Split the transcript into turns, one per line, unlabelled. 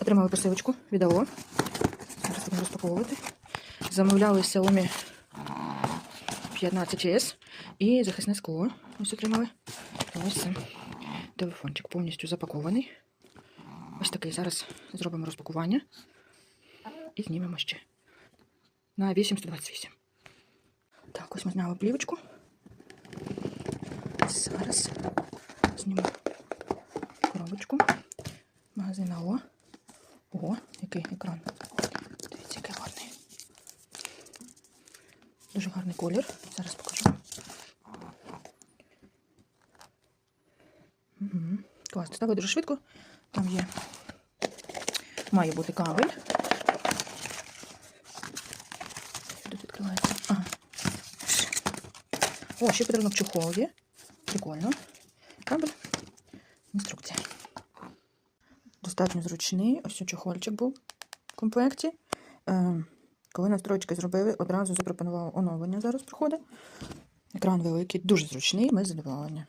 Отримали посилочку від АО. Зараз будемо розпаковувати. Замовляли Xiaomi 15S і захисне скло. Ось отримали. Ось телефончик повністю запакований. Ось такий. Зараз зробимо розпакування і знімемо ще на 828. Так, ось ми зняли плівочку. Зараз зніму коробочку. Магазин АО. Ого, який екран. Дивіться, який гарний. Дуже гарний колір. Зараз покажу. Угу. Клас, ставить дуже швидко. Там є. Має бути кабель. Тут відкривається. Ага. О, ще подарунок чохол є. Прикольно. Кабель. Інструкція. Достатньо зручний. Ось чохольчик був в комплекті. Е, коли настройки зробили, одразу запропонував оновлення. Зараз проходить. Екран великий, дуже зручний, ми задоволені.